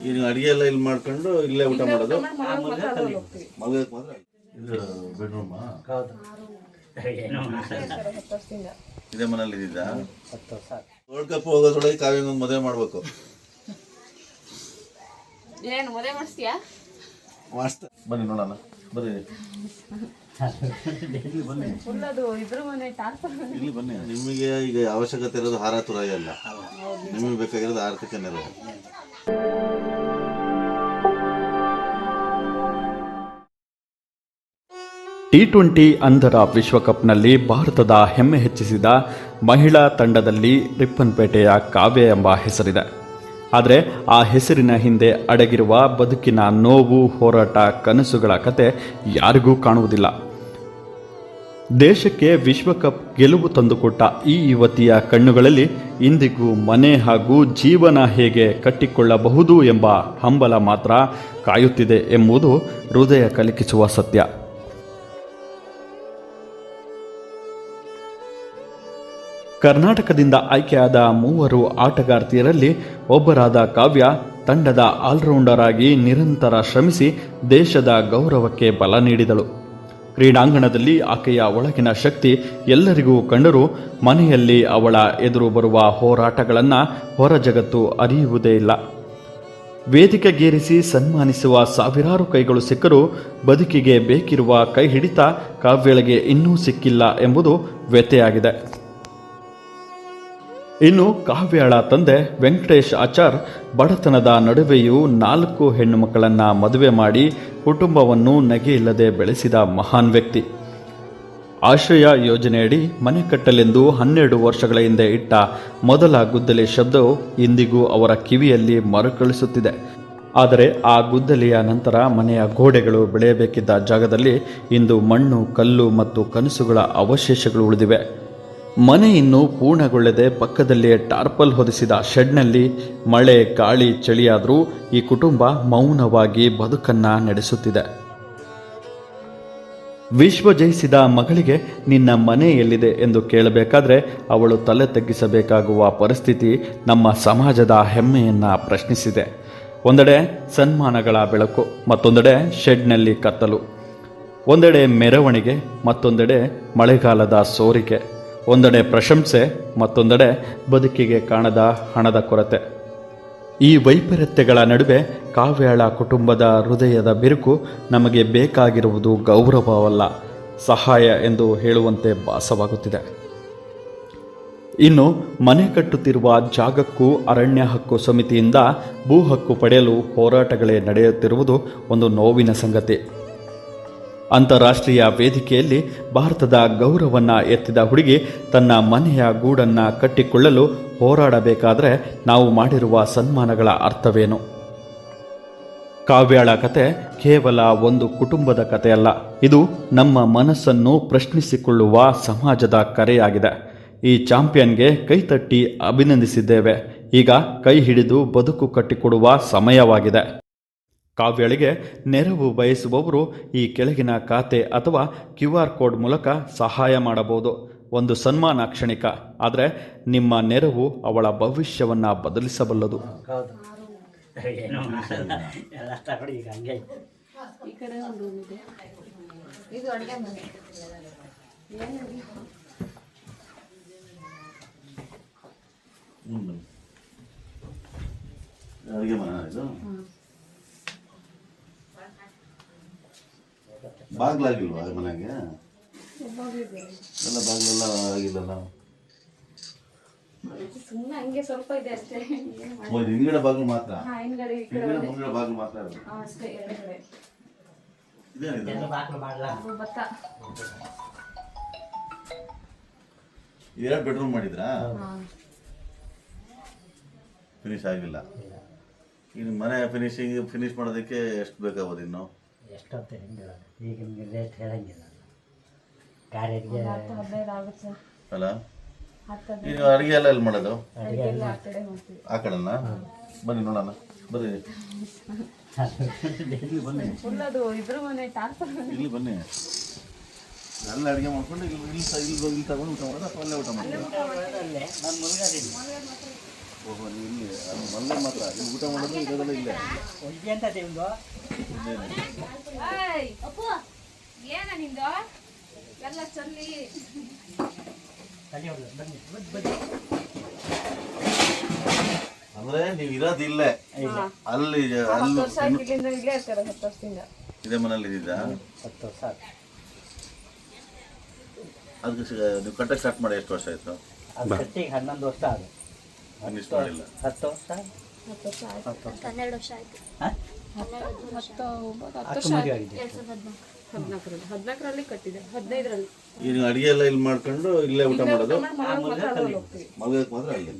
ಈಗ ಅಡಿಗೆ ಎಲ್ಲ ಇಲ್ಲಿ ಮಾಡ್ಕೊಂಡು ಇಲ್ಲೇ ಊಟ ಮಾಡೋದು? ಮಲ್ಗಕ್ಕೆ ಮಾತ್ರ ಇದು ಬೆಡ್ರೂಮಾ ಹೌದು. ಇದೇ ಮನೇಲಿ ಇದ್ದಿದ್ದ ವರ್ಲ್ಡ್ ಕಪ್ ಹೋಗೋದ್ರೊಳಗೆ ಕಾವ್ಯ ಒಂದು ಮದುವೆ ಮಾಡ್ಬೇಕು. ಏನು ಮದುವೆ ಮಾಡಿಸ್ತೀಯಾ? ಮಾಡಿಸ್ತಾ ಬನ್ನಿ ನೋಡೋಣ. ಬರ್ರಿ ಇಲ್ಲಿ ಬನ್ನಿ. ನಿಮಗೆ ಈಗ ಅವಶ್ಯಕತೆ ಇರೋದು ಹಾರ ತುರಾಯಿ ಅಲ್ಲ. ನಿಮಗೆ ಬೇಕಾಗಿರೋದು ಆರ್ಥಿಕ ನೆರವು. ಟಿ ಟ್ವೆಂಟಿ ಅಂಧರ ವಿಶ್ವಕಪ್ನಲ್ಲಿ ಭಾರತದ ಹೆಮ್ಮೆ ಹೆಚ್ಚಿಸಿದ ಮಹಿಳಾ ತಂಡದಲ್ಲಿ ರಿಪ್ಪನ್ಪೇಟೆಯ ಕಾವ್ಯ ಎಂಬ ಹೆಸರಿದೆ. ಆದರೆ ಆ ಹೆಸರಿನ ಹಿಂದೆ ಅಡಗಿರುವ ಬದುಕಿನ ನೋವು, ಹೋರಾಟ, ಕನಸುಗಳ ಕತೆ ಯಾರಿಗೂ ಕಾಣುವುದಿಲ್ಲ. ದೇಶಕ್ಕೆ ವಿಶ್ವಕಪ್ ಗೆಲುವು ತಂದುಕೊಟ್ಟ ಈ ಯುವತಿಯ ಕಣ್ಣುಗಳಲ್ಲಿ ಇಂದಿಗೂ ಮನೆ ಹಾಗೂ ಜೀವನ ಹೇಗೆ ಕಟ್ಟಿಕೊಳ್ಳಬಹುದು ಎಂಬ ಹಂಬಲ ಮಾತ್ರ ಕಾಯುತ್ತಿದೆ ಎಂಬುದು ಹೃದಯ ಕಲಿಕಿಸುವ ಸತ್ಯ. ಕರ್ನಾಟಕದಿಂದ ಆಯ್ಕೆಯಾದ ಮೂವರು ಆಟಗಾರ್ತಿಯರಲ್ಲಿ ಒಬ್ಬರಾದ ಕಾವ್ಯ ತಂಡದ ಆಲ್ರೌಂಡರ್ ಆಗಿ ನಿರಂತರ ಶ್ರಮಿಸಿ ದೇಶದ ಗೌರವಕ್ಕೆ ಬಲ ನೀಡಿದಳು. ಕ್ರೀಡಾಂಗಣದಲ್ಲಿ ಆಕೆಯ ಒಳಗಿನ ಶಕ್ತಿ ಎಲ್ಲರಿಗೂ ಕಂಡರೂ ಮನೆಯಲ್ಲಿ ಅವಳ ಎದುರು ಬರುವ ಹೋರಾಟಗಳನ್ನು ಹೊರ ಜಗತ್ತು ಅರಿಯುವುದೇ ಇಲ್ಲ. ವೇದಿಕೆಗೇರಿಸಿ ಸನ್ಮಾನಿಸುವ ಸಾವಿರಾರು ಕೈಗಳು ಸಿಕ್ಕರೂ ಬದುಕಿಗೆ ಬೇಕಿರುವ ಕೈ ಹಿಡಿತ ಕಾವ್ಯಳಿಗೆ ಇನ್ನೂ ಸಿಕ್ಕಿಲ್ಲ ಎಂಬುದು ವ್ಯಥೆಯಾಗಿದೆ. ಇನ್ನು ಕಾವ್ಯಾಳ ತಂದೆ ವೆಂಕಟೇಶ್ ಆಚಾರ್ ಬಡತನದ ನಡುವೆಯೂ ನಾಲ್ಕು ಹೆಣ್ಣು ಮಕ್ಕಳನ್ನು ಮದುವೆ ಮಾಡಿ ಕುಟುಂಬವನ್ನು ನಗೆಯಿಲ್ಲದೆ ಬೆಳೆಸಿದ ಮಹಾನ್ ವ್ಯಕ್ತಿ. ಆಶ್ರಯ ಯೋಜನೆಯಡಿ ಮನೆ ಕಟ್ಟಲೆಂದು ಹನ್ನೆರಡು ವರ್ಷಗಳ ಹಿಂದೆ ಇಟ್ಟ ಮೊದಲ ಗುದ್ದಲಿ ಶಬ್ದವು ಇಂದಿಗೂ ಅವರ ಕಿವಿಯಲ್ಲಿ ಮರುಕಳಿಸುತ್ತಿದೆ. ಆದರೆ ಆ ಗುದ್ದಲಿಯ ನಂತರ ಮನೆಯ ಗೋಡೆಗಳು ಬೆಳೆಯಬೇಕಿದ್ದ ಜಾಗದಲ್ಲಿ ಇಂದು ಮಣ್ಣು, ಕಲ್ಲು ಮತ್ತು ಕನಸುಗಳ ಅವಶೇಷಗಳು ಉಳಿದಿವೆ. ಮನೆ ಇನ್ನೂ ಪೂರ್ಣಗೊಳ್ಳದೆ ಪಕ್ಕದಲ್ಲೇ ಟಾರ್ಪಲ್ ಹೊದಿಸಿದ ಶೆಡ್ನಲ್ಲಿ ಮಳೆ, ಗಾಳಿ, ಚಳಿಯಾದರೂ ಈ ಕುಟುಂಬ ಮೌನವಾಗಿ ಬದುಕನ್ನ ನಡೆಸುತ್ತಿದೆ. ವಿಶ್ವ ಜಯಿಸಿದ ಮಗಳಿಗೆ ನಿನ್ನ ಮನೆ ಎಲ್ಲಿದೆ ಎಂದು ಕೇಳಬೇಕಾದ್ರೆ ಅವಳು ತಲೆ ತಗ್ಗಿಸಬೇಕಾಗುವ ಪರಿಸ್ಥಿತಿ ನಮ್ಮ ಸಮಾಜದ ಹೆಮ್ಮೆಯನ್ನ ಪ್ರಶ್ನಿಸಿದೆ. ಒಂದೆಡೆ ಸನ್ಮಾನಗಳ ಬೆಳಕು, ಮತ್ತೊಂದೆಡೆ ಶೆಡ್ನಲ್ಲಿ ಕತ್ತಲು. ಒಂದೆಡೆ ಮೆರವಣಿಗೆ, ಮತ್ತೊಂದೆಡೆ ಮಳೆಗಾಲದ ಸೋರಿಕೆ. ಒಂದೆಡೆ ಪ್ರಶಂಸೆ, ಮತ್ತೊಂದೆಡೆ ಬದುಕಿಗೆ ಕಾಣದ ಹಣದ ಕೊರತೆ. ಈ ವೈಪರೀತ್ಯಗಳ ನಡುವೆ ಕಾವ್ಯಾಳ ಕುಟುಂಬದ ಹೃದಯದ ಬಿರುಕು ನಮಗೆ ಬೇಕಾಗಿರುವುದು ಗೌರವವಲ್ಲ, ಸಹಾಯ ಎಂದು ಹೇಳುವಂತೆ ಭಾಸವಾಗುತ್ತಿದೆ. ಇನ್ನು ಮನೆ ಕಟ್ಟುತ್ತಿರುವ ಜಾಗಕ್ಕೂ ಅರಣ್ಯ ಹಕ್ಕು ಸಮಿತಿಯಿಂದ ಭೂ ಹಕ್ಕು ಪಡೆಯಲು ಹೋರಾಟಗಳೇ ನಡೆಯುತ್ತಿರುವುದು ಒಂದು ನೋವಿನ ಸಂಗತಿ. ಅಂತಾರಾಷ್ಟ್ರೀಯ ವೇದಿಕೆಯಲ್ಲಿ ಭಾರತದ ಗೌರವನ್ನ ಎತ್ತಿದ ಹುಡುಗಿ ತನ್ನ ಮನೆಯ ಗೂಡನ್ನು ಕಟ್ಟಿಕೊಳ್ಳಲು ಹೋರಾಡಬೇಕಾದರೆ ನಾವು ಮಾಡಿರುವ ಸನ್ಮಾನಗಳ ಅರ್ಥವೇನು? ಕಾವ್ಯಾಳ ಕತೆ ಕೇವಲ ಒಂದು ಕುಟುಂಬದ ಕಥೆಯಲ್ಲ ಇದು ನಮ್ಮ ಮನಸ್ಸನ್ನು ಪ್ರಶ್ನಿಸಿಕೊಳ್ಳುವ ಸಮಾಜದ ಕರೆಯಾಗಿದೆ. ಈ ಚಾಂಪಿಯನ್ಗೆ ಕೈತಟ್ಟಿ ಅಭಿನಂದಿಸಿದ್ದೇವೆ. ಈಗ ಕೈ ಹಿಡಿದು ಬದುಕು ಕಟ್ಟಿಕೊಡುವ ಸಮಯವಾಗಿದೆ. ಕಾವ್ಯಳಿಗೆ ನೆರವು ಬಯಸುವವರು ಈ ಕೆಳಗಿನ ಖಾತೆ ಅಥವಾ ಕ್ಯೂ ಆರ್ ಕೋಡ್ ಮೂಲಕ ಸಹಾಯ ಮಾಡಬಹುದು. ಒಂದು ಸನ್ಮಾನ ಕ್ಷಣಿಕ. ಆದರೆ ನಿಮ್ಮ ನೆರವು ಅವಳ ಭವಿಷ್ಯವನ್ನು ಬದಲಿಸಬಲ್ಲದು. ಹೌದು ಏನೋ ಮಾಡಲ್ಲ ಎಲ್ಲ ತಗೊಂಡು ಈಗ ಹಂಗೆ ಐತೆ. ಈ ಕಡೆ ಒಂದು ರೂಮ್ ಇದೆ ಇದು ಅಡುಗೆ ಮನೆ ಹ್ಞೂ ಬನ್ನಿ ಅಡುಗೆ ಮನೆ ಇದು ಬಾಗ್ಲಾಗಿಲ್ವಾ ಮನೆಗೆ? ಎಲ್ಲ ಬಾಗ್ಲೆಲ್ಲ ಆಗಿಲ್ಲಲ್ಲ? ಸುಮ್ಮನೆ ಹಂಗೆ ಸ್ವಲ್ಪ ಇದೆ ಅಷ್ಟೇ. ಏನ್ ಮಾಡ ಓ, ಬಾಗ್ಲು ಮಾತ್ರ? ಹಾ ಹಿಂದ್ಗಡೆ ಈ ಕಡೆ ಹಿಂದ್ಗಡೆ ಮುಂದ್ಗಡೆ ಬಾಗ್ಲು ಮಾತ್ರ ಇರೋದು. ಹಾ ಅಷ್ಟೇ ಎರಡುಗಡೆ ಇದೇನಿದು? ಎಲ್ಲ ಬಾಕ್ಲು ಮಾಡಲ್ಲ ಅದು ಭತ್ತ. ಎರಡು ಬೆಡ್ರೂಮ್ ಮಾಡಿದ್ರಾ? ಹಾ. ಫಿನಿಶ್ ಆಗಿಲ್ಲ. ಇನ್ನು ಮನೆ ಫಿನಿಶಿಂಗ್ ಫಿನಿಶ್ ಮಾಡೋದಕ್ಕೆ ಎಷ್ಟು ಬೇಕಾಗ್ಬೋದು ಇನ್ನು? ಎಷ್ಟೊತ್ತು ಹಿಂಗೆ ಈಗ ನಿಮಗೆ ರೇಟ್ ಹೇಳಂಗಿಲ್ಲ. ಕಾರ್ಯಕ್ಕೆ ಹತ್ತು ಹದಿನೈದು ಆಗುತ್ತೆ. ಸರ್ ಅಲ್ಲ? ಹತ್ತು ಈಗ ಅಡುಗೆ ಎಲ್ಲ ಎಲ್ಲಿ ಮಾಡೋದು? ಆ ಕಡೆ ಕಡೆನಾ? ಬನ್ನಿ ನೋಡೋಣ ಬರ್ರಿ ಇಲ್ಲಿ ಬನ್ನಿ. ಇಲ್ಲಿ ಬನ್ನಿ. ಎಲ್ಲ ಅಡುಗೆ ಮಾಡ್ಕೊಂಡು ಇಲ್ಲಿ ಇಲ್ಲಿ ಇಲ್ಲಿ ಇಲ್ಲಿ ತಗೊಂಡು ಊಟ ಮಾಡೋದು ಅಥವಾ ಅಲ್ಲೇ ಊಟ ಮಾಡೋದು ಓಹೋ ನೀವು ಇಲ್ಲಿ ಅಲ್ಲಿ ಮಲ್ಲೆ ಮಾತ್ರ. ಇಲ್ಲಿ ಊಟ ಮಾಡೋದು ಇರೋದೆಲ್ಲ ಇಲ್ಲ. ಒಳ್ಳೆ ಅಂತ ನಿಮ್ದು ಅಪ್ಪು ಏನ ಎಲ್ಲ ಚಲ್ಲಿ. ಅಂದ್ರೆ ನೀವು ಇರೋದು ಇಲ್ಲೇ. ಅಲ್ಲಿ ಅಲ್ಲಿ ವರ್ಷ ಇಲ್ಲಿಂದ ಇಲ್ಲೇ ಇರ್ತಾರೆ ಹತ್ತು ವರ್ಷದಿಂದ. ಇದೇ ಮನೇಲಿ ಇದ್ದಿದ್ದ ಹತ್ತು ವರ್ಷ. ಅದಕ್ಕೆ ನೀವು ಕಟ್ಟಕ್ಕೆ ಸ್ಟಾರ್ಟ್ ಮಾಡಿ ಎಷ್ಟು ವರ್ಷ ಆಯ್ತು? ಅದು ಕಟ್ಟಿಗೆ ಹನ್ನೊಂದು ವರ್ಷ ಅದು ಫಿನಿಶ್ ಮಾಡಿಲ್ಲ ಹತ್ತು ವರ್ಷ ಹತ್ತು ವರ್ಷ ಆಯ್ತು. ಹನ್ನೆರಡು ವರ್ಷ ಆಯ್ತು. ಹತ್ತು ಹತ್ತು ವರ್ಷ ಎರಡ್ ಸಾವಿರದ ಹದಿನಾಲ್ಕು. ಹದಿನಾಲ್ಕರಲ್ಲಿ ಹದಿನಾಲ್ಕರಲ್ಲಿ ಕಟ್ಟಿದೆ ಹದಿನೈದರಲ್ಲಿ. ಈಗ ಅಡಿಗೆ ಎಲ್ಲ ಇಲ್ಲಿ ಮಾಡ್ಕೊಂಡು ಇಲ್ಲೇ ಊಟ ಮಾಡೋದು? ಮಲ್ಗಕ್ಕೆ ಮಾತ್ರ ಅಲ್ಲಿ.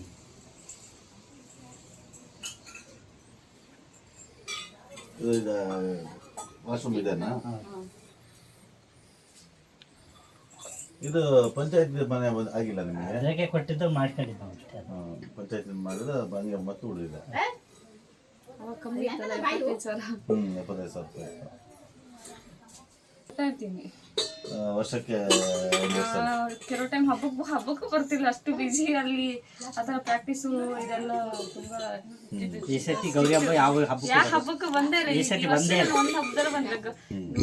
ವಾಶ್ರೂಮ್ ಇದೆನಾ? ಇದು ಪಂಚಾಯತ್ ಮನೆ ಬಂದ್- ಆಗಿಲ್ಲ ನಿಮಗೆ? ಅದಕ್ಕೆ ಕೊಟ್ಟಿದ್ದು ಮಾಡ್ಕೊಂಡಿದ್ದು ನಾವು ಅಷ್ಟೇ. ಅದು. ಪಂಚಾಯತ್ ಮಾಡಿದ್ರೆ ಹಂಗೆ ಮತ್ತೆ ಉಳಿದಿದೆ. ಅವಾಗ ಕಮ್ಮಿ ಇತ್ತಲ್ಲ ಇಪ್ಪತ್ತೈದು ಸಾವಿರ. ಹ್ಮ್ ಎಪ್ಪತ್ತೈದು ಸಾವಿರ ರೂಪಾಯಿ ಇತ್ತು. ಕೊಡ್ತಾ ಇರ್ತೀನಿ. ಆ, ವರ್ಷಕ್ಕೆ ಒಂದು ವರ್ಷ. ಆ, ಕೆಲವು ಟೈಮ್ ಹಬ್ಬಕ್ಕೆ ಹಬ್ಬಕ್ಕೂ ಬರ್ತಿಲ್ಲ ಅಷ್ಟು ಬಿಜಿ ಅಲ್ಲಿ ಅದರ ಪ್ರಾಕ್ಟೀಸು ಇದೆಲ್ಲ ತುಂಬಾ ಇದು- ಈ ಸತಿ ಗೌರಿ ಹಬ್ಬ ಯಾವ ಹಬ್ಬಕ್ಕೆ ಯಾವ ಹಬ್ಬಕ್ಕೂ ಬಂದೇ ಇಲ್ಲ ಈ ಸತಿ ಈ ವರ್ಷ ಬಂದೇ ಇಲ್ಲ. ಒಂದ್ ಹಬ್ಬದಲ್ಲಿ ಬಂದಿಲ್ಲ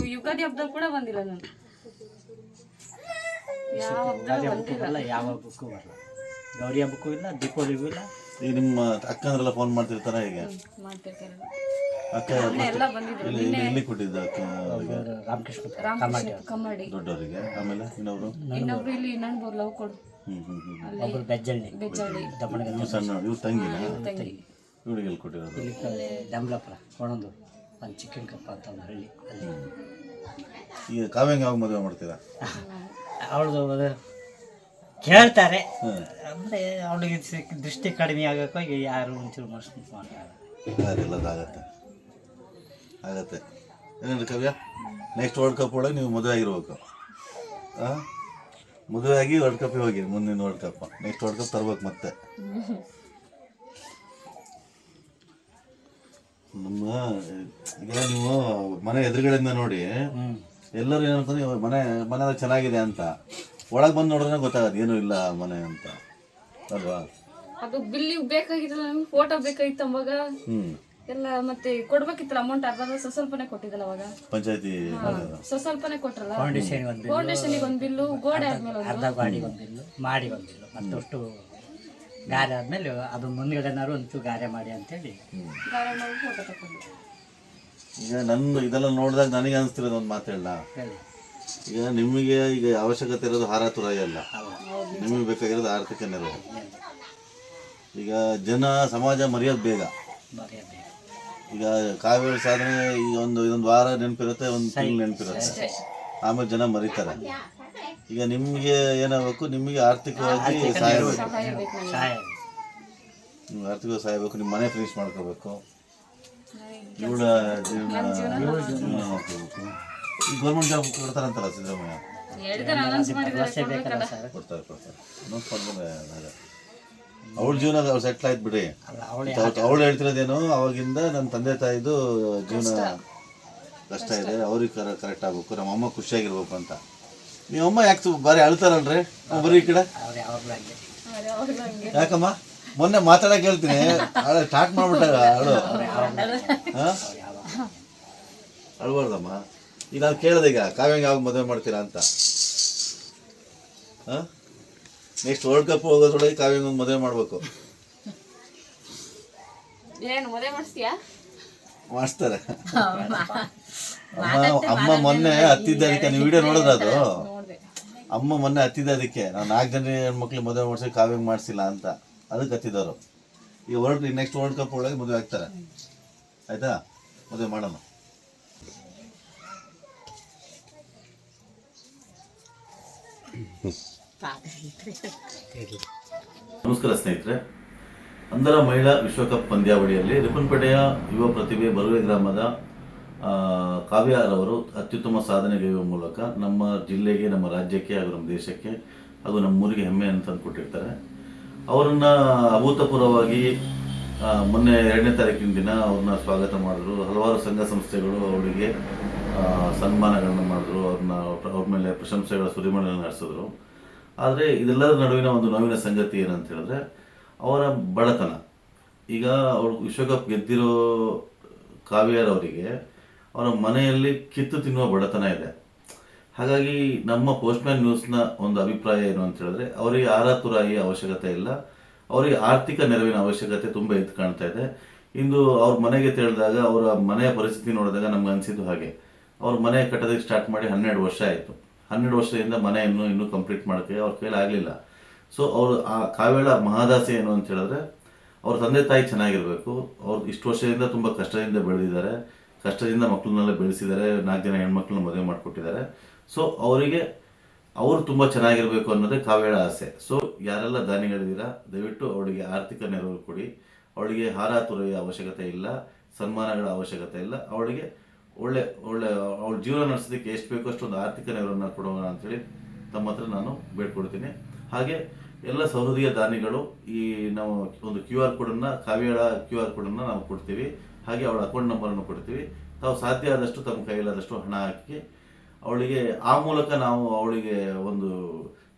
ಯುಗಾದಿ ಹಬ್ಬದಲ್ಲಿ ಕೂಡ ಬಂದಿಲ್ಲ ನಾನು ಯಾವ ಯುಗಾದಿ ಹಬ್ಬದಲ್ಲಿ ಹಬ್ಬಕ್ಕೂ ಬರಲ್ಲ ಯಾವ ಹಬ್ಬಕ್ಕೂ ಬರಲ್ಲ. ಗೌರಿ ಹಬ್ಬಕ್ಕೂ ಇಲ್ಲ ದೀಪಾವಳಿಗೂ ಇಲ್ಲ. ಈಗ ನಿಮ್ಮ ಅಕ್ಕಂದ್ರೆಲ್ಲ ಫೋನ್ ಮಾಡ್ತಿರ್ತಾರ ಈಗ ಮಾಡ್ತಿರ್ತಾರೆ ಅಕ್ಕ ಎಲ್ಲ ಬಂದಿದ್ರು. ಇಲ್ಲಿ ಇಲ್ಲಿ ಕೊಟ್ಟಿದ್ದ ಅಕ್ಕ ಅವ್ರಿಗೆ? ರಾಮಕೃಷ್ಣ ದೊಡ್ಡವರಿಗೆ? ಆಮೇಲೆ ಇನ್ನೊಬ್ರು? ಇನ್ನೊಬ್ರು ಇಲ್ಲಿ ಇನ್ನೊಂದು ಲವ್ ಕೊಡು. ಹ್ಮ್ ಹ್ಮ್ ಹ್ಮ್. ಅಲ್ಲಿ ಒಬ್ಬರು ಬೆಜ್ಜಳ್ಳಿ. ಸಣ್ಣ ಇವ್ರು ತಂಗಿನ? ತಂಗಿ. ಇವಳಿಗೆ ಎಲ್ಲಿ ಕೊಟ್ಟಿರೋದು? ಇಲ್ಲಿ ಒಣೊಂದು ಒಂದು ಚಿಕ್ಕನ ಕಪ್ಪ ಅಂತ ಒಂದು ಹಳ್ಳಿ. ಅಲ್ಲಿ. ಈಗ ಕಾವ್ಯಂಗೆ ಯಾವಾಗ ಮದುವೆ ಮಾಡ್ತೀರಾ? ಅವಳದು ಕೇಳ್ತಾರೆ. ಅಂದ್ರೆ ಅವಳಿಗೆ ದೃಷ್ಟಿ ಕಡಿಮೆ ಆಗೋಕ್ಕೋಗಿ ಯಾರು ಒಂಚೂರು ಮನಸ್ಸು ಮಾಡ್ತಾರೆ ಆಗುತ್ತೆ. ಆಗತ್ತೆ. ಏನೇನು ಕಾವ್ಯ? ನೆಕ್ಸ್ಟ್ ವರ್ಲ್ಡ್ ಕಪ್ ಒಳಗೆ ನೀವು ಮದುವೆ ಆಗಿರ್ಬೇಕು. ಹಾಂ ಮದುವೆ ಆಗಿ ವರ್ಲ್ಡ್ ಕಪ್ಪಿಗೆ ಹೋಗಿ ಮುಂದಿನ world cup next world cup ತರ್ಬೇಕು ಮತ್ತೆ. ನಮ್ಮ ಈಗ ನೀವು ಮನೆ ಎದುರುಗಡೆಯಿಂದ ನೋಡಿ ಎಲ್ಲರೂ ಏನಂತಂದ್ರೆ ಮನೆ ಮನೆ ಎಲ್ಲ ಚೆನ್ನಾಗಿದೆ ಅಂತ. ಒಳಗೆ ಬಂದು ನೋಡಿದ್ರೆ ಗೊತ್ತಾಗತ್ತೆ ಏನೂ ಇಲ್ಲ ಮನೆ ಅಂತ. ಅಲ್ವಾ? ಅದು ಬಿಲ್ಲಿ ಬೇಕಾಗಿತ್ತು ನಮ್ಗೆ ಫೋಟೋ ಬೇಕಾಗಿತ್ತು ಅವಾಗ. ಹ್ಞೂ ಎಲ್ಲ ಮತ್ತೆ ಕೊಡ್ಬೇಕಿತ್ತಲ್ಲ ಅಮೌಂಟ್ ಅರ್ಧ ಸ್ವಸ್ವಲ್ಪನೇ ಸ್ವಲ್ಪನೇ ಕೊಟ್ಟಿದ್ದಲ್ಲ ಅವಾಗ. ಪಂಚಾಯತಿ ಸ್ವಸ್ವಲ್ಪನೇ ಕೊಟ್ರಲ್ಲ? ಫೌಂಡೇಶನ್ ಒಂದು ಫೌಂಡೇಶನ್ಗೆ ಒಂದು ಬಿಲ್ಲು ಗೋಡೆ ಆದ್ಮೇಲೆ ಒಂದು ಅರ್ಧ ಗಾಡಿ ಒಂದು ಬಿಲ್ಲು ಮಾಡಿ ಬಂದಿಲ್ಲ ಬಿಲ್ಲು. ಮತ್ತಷ್ಟು ಗಾರೆ ಆದ್ಮೇಲೆ ಅದು ಮುಂದ್ಗಡೆನಾರು ಒಂಚೂರು ಗಾರೆ ಮಾಡಿ ಅಂತೇಳಿ. ಗಾರೆ ಮಾಡಿ ಫೋಟೋ ತಗೊಂಡು ಈಗ ನನ್ನ ಇದೆಲ್ಲ ನೋಡಿದಾಗ ನನಗೆ ಅನಿಸ್ತಿರೋದು ಒಂದು ಮಾತು ಹೇಳ. ಈಗ ನಿಮಗೆ ಈಗ ಅವಶ್ಯಕತೆ ಇರೋದು ಹಾರ ತುರಾಯಿ ಅಲ್ಲ. ನಿಮಗೆ ಬೇಕಾಗಿರೋದು ಆರ್ಥಿಕ ನೆರವು. ಈಗ ಜನ ಸಮಾಜ ಮರೆಯೋದು ಬೇಗ. ಈಗ ಕಾವೇರಿ ಸಾಧನೆ ಈಗ ಒಂದು ಇದೊಂದು ವಾರ ನೆನಪಿರುತ್ತೆ ಒಂದು ತಿಂಗಳು ನೆನಪಿರುತ್ತೆ. ಆಮೇಲೆ ಜನ ಮರೀತಾರೆ. ಈಗ ನಿಮಗೆ ಏನಾಗಬೇಕು? ನಿಮಗೆ ಆರ್ಥಿಕವಾಗಿ ಸಹಾಯ ಬೇಕು. ಆರ್ಥಿಕವಾಗಿ ಸಹಾಯ ಬೇಕು. ನಿಮ್ಮ ಮನೆ ಫಿನಿಶ್ ಮಾಡ್ಕೋಬೇಕು. ಇವಳ ಜೀವನ ಜೀವನ ನೋಡ್ಕೋಬೇಕು ಈ ಗೌರ್ಮೆಂಟ್ ಜಾಬ್ ಕೊಡ್ತಾರಂತಲ್ಲ ಸಿದ್ದರಾಮಯ್ಯ? ಅನೌನ್ಸ್ ಮಾಡಿದ್ರೆ ಸರ್. ಕೊಡ್ತಾರೆ ಕೊಡ್ತಾರೆ. ಅನೌನ್ಸ್ ಮಾಡಿದ್ರೆ ಅವಳ ಜೀವನ ಅವ್ರು ಸೆಟ್ಲ್ ಆಯ್ತು ಬಿಡಿ. ಅವಳು ಅವಳು ಹೇಳ್ತಿರೋದೇನು ಅವಾಗಿಂದ ನನ್ನ ತಂದೆ ತಾಯಿದು ಜೀವನ ಕಷ್ಟ. ಇದೆ ಅವ್ರಿಗೆ ಕರ ಕರೆಕ್ಟ್ ಆಗ್ಬೇಕು ನಮ್ಮ ಅಮ್ಮ ಖುಷಿಯಾಗಿರ್ಬೇಕು ಅಂತ. ನಿಮ್ಮ ಅಮ್ಮ ಯಾಕೆ ಬಾರಿ ಅಳ್ತಾರಲ್ರಿ? ಅವ್ರು ಬರೀ ಈ ಕಡೆ? ಯಾಕಮ್ಮ? ಮೊನ್ನೆ ಮಾತಾಡಕ್ ಹೇಳ್ತೀನಿ. ಸ್ಟಾರ್ಟ್ ಮಾಡ್ಬಿಟ್ಟಾಗ ಅಳು. ಅಳ್ಬಾರ್ದಮ್ಮ. ಈಗ ನಾನು ಕೇಳಿದೆ ಈಗ ಕಾವ್ಯಂಗೆ ಯಾವಾಗ ಮದುವೆ ಮಾಡ್ತೀರಾ ಅಂತ. ಹಾಂ? ನೆಕ್ಸ್ಟ್ ವರ್ಲ್ಡ್ ಕಪ್ ಹೋಗೋದ್ರೊಳಗೆ ಕಾವ್ಯಂಗೆ ಒಂದು ಮದುವೆ ಮಾಡಬೇಕು. ಏನು ಮದುವೆ ಮಾಡಿಸ್ತೀಯಾ? ಮಾಡಿಸ್ತಾರೆ. ಅಮ್ಮ ಅಮ್ಮ ಮೊನ್ನೆ ಹತ್ತಿದ್ದ ಅದಕ್ಕೆ ನೀವು ವಿಡಿಯೋ ನೋಡಿದ್ರ ಅದು? ಅಮ್ಮ ಮೊನ್ನೆ ಹತ್ತಿದ್ದ ಅದಕ್ಕೆ. ನಾವು ನಾಲ್ಕು ಜನ ಹೆಣ್ಮಕ್ಳು ಮದುವೆ ಮಾಡಿಸಿ ಕಾವ್ಯಂಗೆ ಮಾಡಿಸಿಲ್ಲ ಅಂತ. ಅದಕ್ಕೆ ಹತ್ತಿದ್ದವರು ಈ ವರ್ಲ್ಡ್ ನೆಕ್ಸ್ಟ್ ವರ್ಲ್ಡ್ ಕಪ್ ಒಳಗೆ ಮದುವೆ ಆಗ್ತಾರೆ. ಆಯಿತಾ? ಮದುವೆ ಮಾಡೋಣ. ನಮಸ್ಕಾರ ಸ್ನೇಹಿತರೆ. ಅಂಧರ ಮಹಿಳಾ ವಿಶ್ವಕಪ್ ಪಂದ್ಯಾವಳಿಯಲ್ಲಿ ರಿಪ್ಪನ್ಪೇಟೆಯ ಯುವ ಪ್ರತಿಭೆ ಬರುವೆ ಗ್ರಾಮದ ಕಾವ್ಯರವರು ಅತ್ಯುತ್ತಮ ಸಾಧನೆಗೈಯುವ ಮೂಲಕ ನಮ್ಮ ಜಿಲ್ಲೆಗೆ, ನಮ್ಮ ರಾಜ್ಯಕ್ಕೆ ಹಾಗೂ ನಮ್ಮ ದೇಶಕ್ಕೆ ಹಾಗೂ ನಮ್ಮೂರಿಗೆ ಹೆಮ್ಮೆ ಅಂತಂದು ತಂದುಕೊಟ್ಟಿರ್ತಾರೆ ಅವರನ್ನು ಅಭೂತಪೂರ್ವವಾಗಿ ಮೊನ್ನೆ ಎರಡನೇ ತಾರೀಕಿನ ದಿನ ಅವ್ರನ್ನ ಸ್ವಾಗತ ಮಾಡಿದ್ರು. ಹಲವಾರು ಸಂಘ ಸಂಸ್ಥೆಗಳು ಅವರಿಗೆ ಸನ್ಮಾನಗಳನ್ನು ಮಾಡಿದ್ರು. ಅವ್ರನ್ನ ಅವ್ರ ಮೇಲೆ ಪ್ರಶಂಸೆಗಳ ಸುರಿಮಳೆ ನಡೆಸಿದ್ರು. ಆದರೆ ಇದೆಲ್ಲದರ ನಡುವಿನ ಒಂದು ನೋವಿನ ಸಂಗತಿ ಏನಂತ ಹೇಳಿದ್ರೆ, ಅವರ ಬಡತನ. ಈಗ ಅವ್ರು ವಿಶ್ವಕಪ್ ಗೆದ್ದಿರೋ ಕಾವ್ಯರವರಿಗೆ ಅವರ ಮನೆಯಲ್ಲಿ ಕಿತ್ತು ತಿನ್ನುವ ಬಡತನ ಇದೆ. ಹಾಗಾಗಿ ನಮ್ಮ ಪೋಸ್ಟ್ಮ್ಯಾನ್ ನ್ಯೂಸ್ನ ಒಂದು ಅಭಿಪ್ರಾಯ ಏನು ಅಂತ ಹೇಳಿದ್ರೆ, ಅವರಿಗೆ ಆರ ಅವಶ್ಯಕತೆ ಇಲ್ಲ. ಅವರಿಗೆ ಆರ್ಥಿಕ ನೆರವಿನ ಅವಶ್ಯಕತೆ ತುಂಬ ಎದ್ದು ಕಾಣ್ತಾ ಇದೆ. ಇಂದು ಅವ್ರ ಮನೆಗೆ ತೆರಳಿದಾಗ, ಅವರ ಮನೆಯ ಪರಿಸ್ಥಿತಿ ನೋಡಿದಾಗ ನಮ್ಗೆ ಅನಿಸಿದ್ದು ಹಾಗೆ. ಅವ್ರ ಮನೆ ಕಟ್ಟೋದಕ್ಕೆ ಸ್ಟಾರ್ಟ್ ಮಾಡಿ ಹನ್ನೆರಡು ವರ್ಷ ಆಯಿತು. ಹನ್ನೆರಡು ವರ್ಷದಿಂದ ಮನೆಯನ್ನು ಇನ್ನೂ ಕಂಪ್ಲೀಟ್ ಮಾಡಕ್ಕೆ ಅವ್ರ ಕೈಲಿ ಆಗಲಿಲ್ಲ. ಸೊ ಅವರು ಆ ಕಾವೇಳ ಮಹಾದಾಸೆ ಏನು ಅಂತ ಹೇಳಿದ್ರೆ, ಅವ್ರ ತಂದೆ ತಾಯಿ ಚೆನ್ನಾಗಿರಬೇಕು. ಅವ್ರು ಇಷ್ಟು ವರ್ಷದಿಂದ ತುಂಬ ಕಷ್ಟದಿಂದ ಬೆಳೆದಿದ್ದಾರೆ. ಕಷ್ಟದಿಂದ ಮಕ್ಕಳನ್ನೆಲ್ಲ ಬೆಳೆಸಿದ್ದಾರೆ. ನಾಲ್ಕು ಜನ ಹೆಣ್ಮಕ್ಳನ್ನ ಮದುವೆ ಮಾಡಿಕೊಟ್ಟಿದ್ದಾರೆ. ಸೊ ಅವರಿಗೆ, ಅವರು ತುಂಬ ಚೆನ್ನಾಗಿರಬೇಕು ಅನ್ನೋದೇ ಕಾವೇಳ ಆಸೆ. ಸೊ ಯಾರೆಲ್ಲ ದಾನಿಗಳಿದ್ದೀರಾ, ದಯವಿಟ್ಟು ಅವಳಿಗೆ ಆರ್ಥಿಕ ನೆರವು ಕೊಡಿ. ಅವಳಿಗೆ ಹಾರ ತುರೆಯ ಅವಶ್ಯಕತೆ ಇಲ್ಲ, ಸನ್ಮಾನಗಳ ಅವಶ್ಯಕತೆ ಇಲ್ಲ. ಅವಳಿಗೆ ಒಳ್ಳೆ ಒಳ್ಳೆ, ಅವಳ ಜೀವನ ನಡೆಸೋದಕ್ಕೆ ಎಷ್ಟು ಬೇಕೋ ಅಷ್ಟು ಒಂದು ಆರ್ಥಿಕ ನೆರವನ್ನು ಕೊಡೋಣ ಅಂತೇಳಿ ತಮ್ಮ ಹತ್ರ ನಾನು ಬೇಡ್ಕೊಡ್ತೀನಿ ಹಾಗೆ ಎಲ್ಲ ಸಹೃದಯ ದಾನಿಗಳು ಈ ನಾವು ಒಂದು ಕ್ಯೂ ಆರ್ ಕೋಡನ್ನು ಕಾವ್ಯಳ ಕ್ಯೂ ಆರ್ ಕೋಡನ್ನು ನಾವು ಕೊಡ್ತೀವಿ. ಹಾಗೆ ಅವಳ ಅಕೌಂಟ್ ನಂಬರನ್ನು ಕೊಡ್ತೀವಿ. ತಾವು ಸಾಧ್ಯ ಆದಷ್ಟು ತಮ್ಮ ಕೈಯಲ್ಲಾದಷ್ಟು ಹಣ ಹಾಕಿ ಅವಳಿಗೆ, ಆ ಮೂಲಕ ನಾವು ಅವಳಿಗೆ ಒಂದು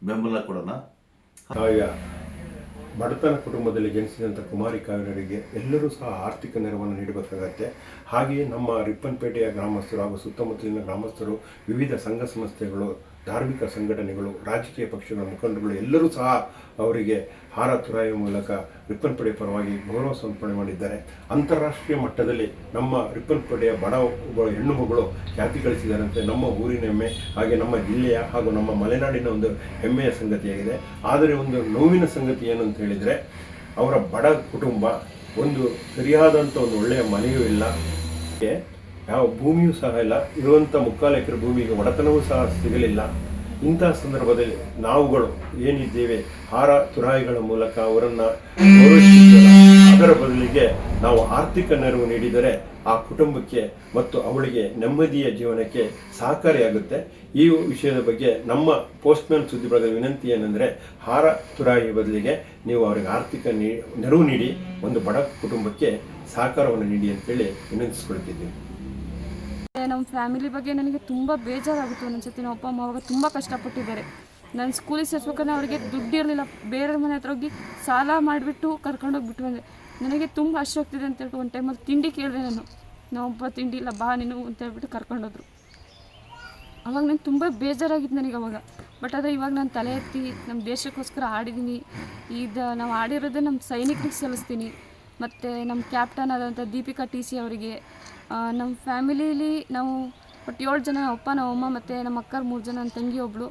ಬೆಂಬಲ ಕೊಡೋಣ. ಕಾವ್ಯ ಬಡತನ ಕುಟುಂಬದಲ್ಲಿ ಜನಿಸಿದಂಥ ಕುಮಾರಿ ಕಾವ್ಯರಿಗೆ ಎಲ್ಲರೂ ಸಹ ಆರ್ಥಿಕ ನೆರವನ್ನು ನೀಡಬೇಕಾಗತ್ತೆ. ಹಾಗೆಯೇ ನಮ್ಮ ರಿಪ್ಪನ್ಪೇಟೆಯ ಗ್ರಾಮಸ್ಥರು ಹಾಗೂ ಸುತ್ತಮುತ್ತಲಿನ ಗ್ರಾಮಸ್ಥರು ವಿವಿಧ ಸಂಘ ಸಂಸ್ಥೆಗಳು ಧಾರ್ಮಿಕ ಸಂಘಟನೆಗಳು, ರಾಜಕೀಯ ಪಕ್ಷಗಳ ಮುಖಂಡರುಗಳು ಎಲ್ಲರೂ ಸಹ ಅವರಿಗೆ ಹಾರ ತುರಾಯುವ ಮೂಲಕ ರಿಪ್ಪನ್ಪೇಟೆ ಪರವಾಗಿ ಗೌರವ ಸಮರ್ಪಣೆ ಮಾಡಿದ್ದಾರೆ. ಅಂತಾರಾಷ್ಟ್ರೀಯ ಮಟ್ಟದಲ್ಲಿ ನಮ್ಮ ರಿಪ್ಪನ್ಪೇಟೆಯ ಬಡ ಒಬ್ಬ ಹೆಣ್ಣು ಮಗಳು ಖ್ಯಾತಿ ಗಳಿಸಿದಾರಂತೆ ನಮ್ಮ ಊರಿನ ಹೆಮ್ಮೆ, ಹಾಗೆ ನಮ್ಮ ಜಿಲ್ಲೆಯ ಹಾಗೂ ನಮ್ಮ ಮಲೆನಾಡಿನ ಒಂದು ಹೆಮ್ಮೆಯ ಸಂಗತಿಯಾಗಿದೆ. ಆದರೆ ಒಂದು ನೋವಿನ ಸಂಗತಿ ಏನು ಅಂತ ಹೇಳಿದರೆ, ಅವರ ಬಡ ಕುಟುಂಬ ಒಂದು ಸರಿಯಾದಂಥ ಒಂದು ಒಳ್ಳೆಯ ಮನೆಯೂ ಇಲ್ಲ. ಯಾವ ಭೂಮಿಯೂ ಸಹ ಇಲ್ಲ. ಇರುವಂಥ ಮುಕ್ಕಾಲು ಎಕರೆ ಭೂಮಿಗೆ ಒಡೆತನವೂ ಸಹ ಸಿಗಲಿಲ್ಲ. ಇಂತಹ ಸಂದರ್ಭದಲ್ಲಿ ನಾವುಗಳು ಏನಿದ್ದೇವೆ? ಹಾರ ತುರಾಯಿಗಳ ಮೂಲಕ ಅವರನ್ನು ಅದರ ಬದಲಿಗೆ ನಾವು ಆರ್ಥಿಕ ನೆರವು ನೀಡಿದರೆ ಆ ಕುಟುಂಬಕ್ಕೆ ಮತ್ತು ಅವಳಿಗೆ ನೆಮ್ಮದಿಯ ಜೀವನಕ್ಕೆ ಸಹಕಾರಿಯಾಗುತ್ತೆ. ಈ ವಿಷಯದ ಬಗ್ಗೆ ನಮ್ಮ ಪೋಸ್ಟ್ಮ್ಯಾನ್ ಸುದ್ದಿ ಬಳಗದ ವಿನಂತಿ ಏನಂದರೆ, ಹಾರ ತುರಾಯಿ ಬದಲಿಗೆ ನೀವು ಅವರಿಗೆ ಆರ್ಥಿಕ ನೆರವು ನೀಡಿ, ಒಂದು ಬಡ ಕುಟುಂಬಕ್ಕೆ ಸಹಕಾರವನ್ನು ನೀಡಿ ಅಂತೇಳಿ ವಿನಂತಿಸ್ಕೊಳ್ತಿದ್ದೀವಿ. ನಮ್ಮ ಫ್ಯಾಮಿಲಿ ಬಗ್ಗೆ ನನಗೆ ತುಂಬ ಬೇಜಾರಾಗುತ್ತೆ. ಒಂದೊಂದ್ಸತಿ ನಮ್ಮ ಅಪ್ಪ, ಅಮ್ಮ ಅವಾಗ ತುಂಬ ಕಷ್ಟಪಟ್ಟಿದ್ದಾರೆ. ನಾನು ಸ್ಕೂಲಿಗೆ ಸೇರ್ಸ್ಬೇಕಂದ್ರೆ ಅವರಿಗೆ ದುಡ್ಡು ಇರಲಿಲ್ಲ. ಬೇರೆ ಮನೆ ಹತ್ರ ಹೋಗಿ ಸಾಲ ಮಾಡಿಬಿಟ್ಟು ಕರ್ಕೊಂಡೋಗ್ಬಿಟ್ಟು ಅಂದರೆ ನನಗೆ ತುಂಬ ಆಗ್ತಿದೆ ಅಂತ ಹೇಳ್ಬಿಟ್ಟು ಒಂದು ಟೈಮಲ್ಲಿ ತಿಂಡಿ ಕೇಳಿದೆ ನಾನು. ನಾವೊಬ್ಬ ತಿಂಡಿ ಇಲ್ಲ, ಬಾ ನೀನು ಅಂತ ಹೇಳ್ಬಿಟ್ಟು ಕರ್ಕೊಂಡೋದ್ರು ಅವಾಗ ನಂಗೆ ತುಂಬ ಬೇಜಾರಾಗಿತ್ತು ನನಗೆ ಅವಾಗ. ಬಟ್ ಆದರೆ ಇವಾಗ ನಾನು ತಲೆ ಎತ್ತಿ ನಮ್ಮ ದೇಶಕ್ಕೋಸ್ಕರ ಆಡಿದ್ದೀನಿ. ಇದು ನಾವು ಆಡಿರೋದೇ ನಮ್ಮ ಸೈನಿಕರಿಗೆ ಸಲ್ಲಿಸ್ತೀನಿ ಮತ್ತು ನಮ್ಮ ಕ್ಯಾಪ್ಟನ್ ಆದಂಥ ದೀಪಿಕಾ ಟಿ ಸಿ ಅವರಿಗೆ ನಮ್ಮ ಫ್ಯಾಮಿಲೀಲಿ ನಾವು ಬಟ್ ಏಳು ಜನ ನಮ್ಮ ಅಪ್ಪ ನಮ್ಮ ಅಮ್ಮ ಮತ್ತು ನಮ್ಮ ಅಕ್ಕರು ಮೂರು ಜನ ನನ್ನ ತಂಗಿ ಒಬ್ಬಳು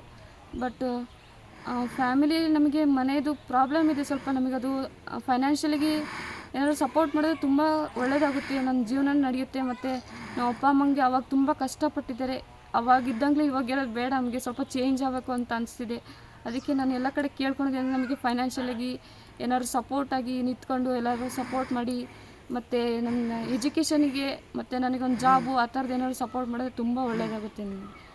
ಬಟ್ ಫ್ಯಾಮಿಲಿ ನಮಗೆ ಮನೆಯದು ಪ್ರಾಬ್ಲಮ್ ಇದೆ ಸ್ವಲ್ಪ ನಮಗದು. ಫೈನಾನ್ಷಿಯಲಿಗೆ ಏನಾದರೂ ಸಪೋರ್ಟ್ ಮಾಡಿದ್ರೆ ತುಂಬ ಒಳ್ಳೆಯದಾಗುತ್ತೆ ನನ್ನ ಜೀವನ ನಡೆಯುತ್ತೆ ಮತ್ತು ನಮ್ಮ ಅಪ್ಪ, ಅಮ್ಮಂಗೆ ಅವಾಗ ತುಂಬ ಕಷ್ಟಪಟ್ಟಿದ್ದಾರೆ. ಅವಾಗಿದ್ದಂಗೆ ಇವಾಗ ಹೇಳೋದು ಬೇಡ, ನಮಗೆ ಸ್ವಲ್ಪ ಚೇಂಜ್ ಆಗಬೇಕು ಅಂತ ಅನಿಸ್ತಿದೆ. ಅದಕ್ಕೆ ನಾನು ಎಲ್ಲ ಕಡೆ ಕೇಳ್ಕೊಂಡಿದ್ದೆ ನಮಗೆ ಫೈನಾನ್ಷಿಯಲಾಗಿ ಏನಾದ್ರು ಸಪೋರ್ಟಾಗಿ ನಿಂತ್ಕೊಂಡು ಎಲ್ಲರೂ ಸಪೋರ್ಟ್ ಮಾಡಿ. ಮತ್ತು ನನ್ನ ಎಜುಕೇಷನಿಗೆ ಮತ್ತು ನನಗೊಂದು ಜಾಬು ಆ ಥರದ್ದು ಏನಾದ್ರು ಸಪೋರ್ಟ್ ಮಾಡಿದ್ರೆ ತುಂಬ ಒಳ್ಳೆಯದಾಗುತ್ತೆ ನನಗೆ